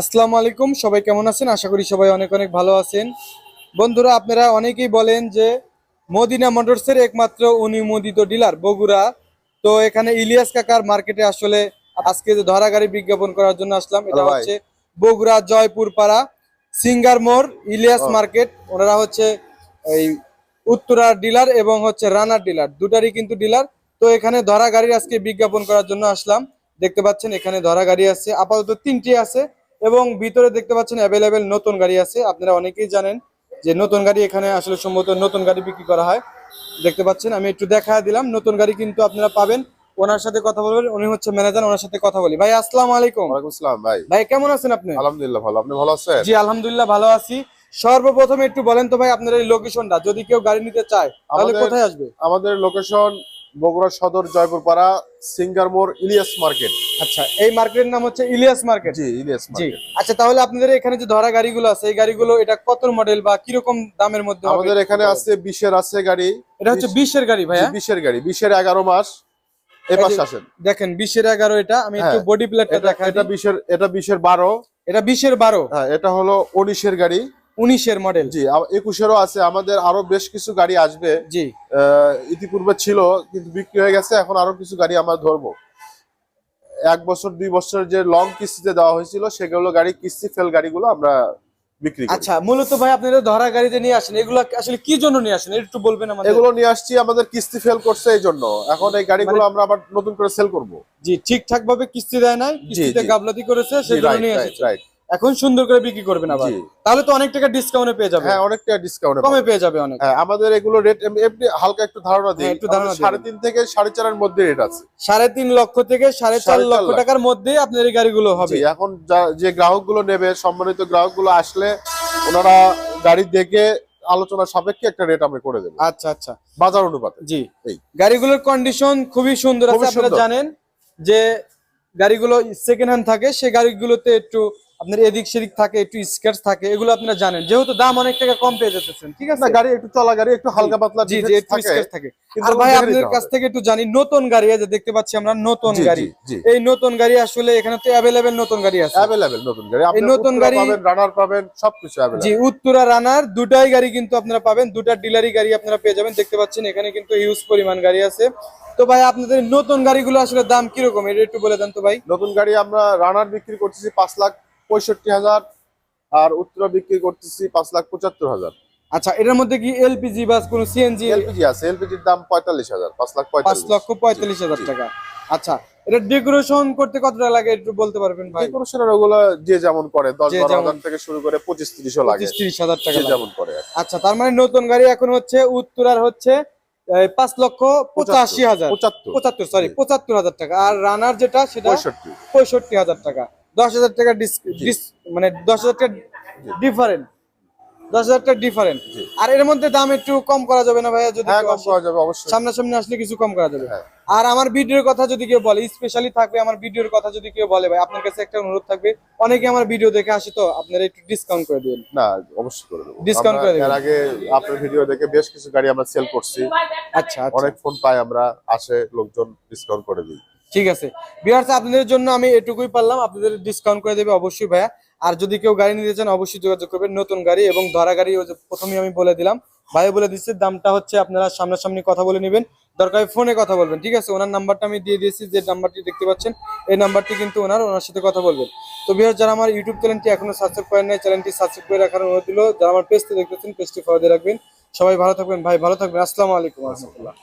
আসসালামু আলাইকুম সবাই কেমন আছেন? আশা করি সবাই অনেক অনেক ভালো আছেন। বন্ধুরা আপনারা অনেকেই বলেন যে মদিনা মোটরসের একমাত্র অনুমোদিত ডিলার বগুড়া। তো এখানে ইলিয়াস কাকার মার্কেটে আসলে আজকে যে ধরা গাড়ি বিজ্ঞাপন করার জন্য আসলাম এটা হচ্ছে বগুড়া জয়পুর পাড়া সিঙ্গার মোড় ইলিয়াস মার্কেট। ওনারা হচ্ছে এই উত্তরার ডিলার এবং হচ্ছে রানার ডিলার। দুটারই কিন্তু ডিলার। তো এখানে ধরা গাড়ির আজকে বিজ্ঞাপন করার জন্য আসলাম। দেখতে পাচ্ছেন এখানে ধরা গাড়ি আছে। আপাতত তিনটি আছে। এবং ভিতরে দেখতে পাচ্ছেন অ্যাভেলেবেল নতুন গাড়ি আছে। আপনারা অনেকেই জানেন যে নতুন গাড়ি এখানে আসলে সম্ভবত নতুন গাড়ি বিক্রি করা হয়। দেখতে পাচ্ছেন আমি একটু দেখা দিলাম নতুন গাড়ি কিন্তু আপনারা পাবেন। ওনার সাথে কথা বলবেন উনি হচ্ছে ম্যানেজার ওনার সাথে কথা বলি। ভাই আসসালামু আলাইকুম। আসসালাম ভাই। ভাই কেমন আছেন আপনি? আলহামদুলিল্লাহ ভালো। আপনি ভালো আছেন? জি আলহামদুলিল্লাহ ভালো আছি। সর্বপ্রথমে একটু বলেন তো ভাই আপনার এই লোকেশনটা যদি কেউ গাড়ি নিতে চায় তাহলে কোথায় আসবে? আমাদের লোকেশন বগুড়া সদর জয়পুরপাড়া সিঙ্গার মোড় ইলিয়াস মার্কেট। আচ্ছা এই মার্কেটের নাম হচ্ছে ইলিয়াস মার্কেট? জি ইলিয়াস জি। আচ্ছা তাহলে আপনাদের এখানে যে ধরা গাড়িগুলো আছে এই গাড়িগুলো এটা কত মডেল বা কীরকম দামের মধ্যে আমাদের এখানে আছে বিশের আছে গাড়ি। এটা হচ্ছে বিশের গাড়ি ভাইয়া? বিশের গাড়ি। বিশের এগারো মাস এ এই পাশে আসেন। দেখেন বিশের এগারো এটা আমি একটু বডি প্লেটটা এটা দেখা এটা বিশের এটা বিশের বারো। এটা বিশের বারো? হ্যাঁ এটা হলো উনিশের গাড়ি। উনিশের মডেল জি একুশেরও আছে। আমাদের আরও বেশ কিছু গাড়ি আসবে। জি। ইতিপূর্বে ছিল কিন্তু বিক্রি হয়ে গেছে। এখন আরও কিছু গাড়ি আমরা ধরবো। এক বছর দুই বছর যে লং কিস্তিতে দেওয়া হয়েছিল সেগুলো গাড়ি কিস্তি ফেল গাড়িগুলো আমরা বিক্রি আচ্ছা মূলত ভাই আপনারা ধরা গাড়িতে নিয়ে আসেন এগুলো আসলে কি জন্য নিয়ে আসেন? একটু বলবেন আমাদের। এগুলো নিয়ে আসছি আমাদের কিস্তি ফেল করছে এই জন্য। এখন এই গাড়িগুলো মানে- আমরা আবার নতুন করে সেল করব। জি ঠিকঠাক ভাবে কিস্তি দেয় কিস্তিতে। গাবলাতি করেছে নিয়ে রাইট এখন সুন্দর করে বিক্রি করবেন আবার। তাহলে তো অনেক টাকা ডিসকাউন্টে পেয়ে যাবে। হ্যাঁ অনেকটা ডিসকাউন্ট কমে পেয়ে যাবে অনেক। হ্যাঁ আমাদের এগুলো রেট এমনি হালকা একটু ধারণা দিই। হ্যাঁ, একটু ধারণা সাড়ে তিন থেকে সাড়ে চারের মধ্যে রেট আছে। সাড়ে তিন লক্ষ থেকে সাড়ে চার লক্ষ লাখ। টাকার মধ্যে আপনার এই গাড়িগুলো হবে। এখন যে গ্রাহকগুলো নেবে সম্মানিত গ্রাহকগুলো আসলে ওনারা গাড়ি দেখে আলোচনা সাপেক্ষে একটা রেট আমরা করে দেবো। আচ্ছা আচ্ছা। বাজার অনুপাতে। জি। এই। গাড়িগুলোর কন্ডিশন খুবই সুন্দর আছে আপনারা জানেন যে গাড়িগুলো সেকেন্ড হ্যান্ড থাকে সেই গাড়িগুলোতে একটু আপনার এদিক সেদিক থাকে একটু স্কেচ থাকে এগুলো আপনারা জানেন। যেহেতু দাম অনেক টাকা কম পেয়ে যেতেছেন ঠিক আছে? গাড়ি একটু চলা গাড়ি একটু হালকা পাতলা জি জি একটু থাকে। স্কেচ থাকে। কিন্তু আর ভাই আপনাদের কাছ থেকে একটু জানি নতুন গাড়ি যে দেখতে পাচ্ছি আমরা নতুন গাড়ি। জি, জি। এই নতুন গাড়ি আসলে এখানে তো অ্যাভেলেবেল নতুন গাড়ি আছে। অ্যাভেলেবেল নতুন গাড়ি। আপনি নতুন গাড়ি- পাবেন রানার পাবেন সবকিছু জি অ্যাভেলেবেল উত্তরা রানার দুটাই গাড়ি কিন্তু আপনারা পাবেন দুটা ডিলারি গাড়ি আপনারা পেয়ে যাবেন। দেখতে পাচ্ছেন এখানে কিন্তু ইউজ পরিমাণ গাড়ি আছে। তো ভাই আপনাদের নতুন গাড়িগুলো আসলে দাম কীরকম? এটা একটু বলে দেন তো ভাই। নতুন গাড়ি আমরা রানার বিক্রি করতেছি পাঁচ লাখ পঁয়ষট্টি হাজার। আর উত্তরা বিক্রি করতেছি পাঁচ লাখ পঁচাত্তর হাজার। আচ্ছা এটার মধ্যে কি এলপিজি বা কোনো সিএনজি? এলপিজি আছে এলপিজির দাম পঁয়তাল্লিশ হাজার পাঁচ লাখ পাঁচ লক্ষ পঁয়তাল্লিশ হাজার টাকা। আচ্ছা এটা ডেকোরেশন করতে কত টাকা লাগে একটু বলতে পারবেন ভাই? ডেকোরেশনের ওগুলো যে যেমন করে দশ যে বারো যেমন। হাজার থেকে শুরু করে পঁচিশ তিরিশও লাগে। পঁচিশ তিরিশ হাজার টাকা যেমন করে আচ্ছা তার মানে নতুন গাড়ি এখন হচ্ছে উত্তরার হচ্ছে এই, পাঁচ লক্ষ পঁচাশি হাজার। পঁচাত্তর। পঁচাত্তর সরি জি। পঁচাত্তর হাজার টাকা। আর রানার যেটা সেটা পঁয়ষট্টি। পঁয়ষট্টি হাজার টাকা। দশ হাজার টাকা। মানে দশ হাজার টাকা ডিফারেন্ট দশ হাজার টাকা ডিফারেন্ট আর এর মধ্যে দাম একটু কম করা যাবে না ভাইয়া? যদি হ্যাঁ কম করা যাবে অবশ্যই। সামনাসামনি আসলে কিছু কম করা যাবে। হ্যাঁ। আর আমার ভিডিওর কথা যদি কেউ বলে স্পেশালি থাকবে আমার ভিডিওর কথা যদি কেউ বলে ভাই আপনার কাছে একটা অনুরোধ থাকবে অনেকে আমার ভিডিও দেখে আসে তো আপনারা একটু ডিসকাউন্ট করে দিন না অবশ্যই করে দেবো। আমরা করে দেবেন। আগে আপনার ভিডিও দেখে বেশ কিছু গাড়ি আমরা সেল করছি। আচ্ছা আচ্ছা। অনেক ফোন পাই আমরা আসে লোকজন ডিসকাউন্ট করে দিই। ঠিক আছে। বিহার্স, আপনাদের জন্য আমি এটুকুই পারলাম। আপনাদের ডিসকাউন্ট করে দেবে অবশ্যই ভাইয়া। আর যদি কেউ গাড়ি নিতে চান, অবশ্যই যোগাযোগ করবেন। নতুন গাড়ি এবং ধরা গাড়ি প্রথমেই আমি বলে দিলাম। ভাই বলে দিচ্ছে, দামটা হচ্ছে আপনারা সামনাসামনি কথা বলে নেবেন। দরকার ফোনে কথা বলবেন, ঠিক আছে? ওনার নাম্বারটা আমি দিয়ে দিয়েছি, যে নাম্বারটি দেখতে পাচ্ছেন, এই নাম্বারটি কিন্তু ওনার ওনার সাথে কথা বলবেন। তো বিহার, যারা আমার ইউটিউব চ্যানেলটি এখনও সাবস্ক্রাইব করেন নাই, চ্যানেলটি সাবস্ক্রাইব করে রাখার অনুরোধ দিল যারা আমার পেজটি দেখতেছেন পেজটি ফলো দিয়ে রাখবেন। সবাই ভালো থাকবেন। ভাই, ভালো থাকবেন। আসসালামু আলাইকুম। রহমতুল্লাহ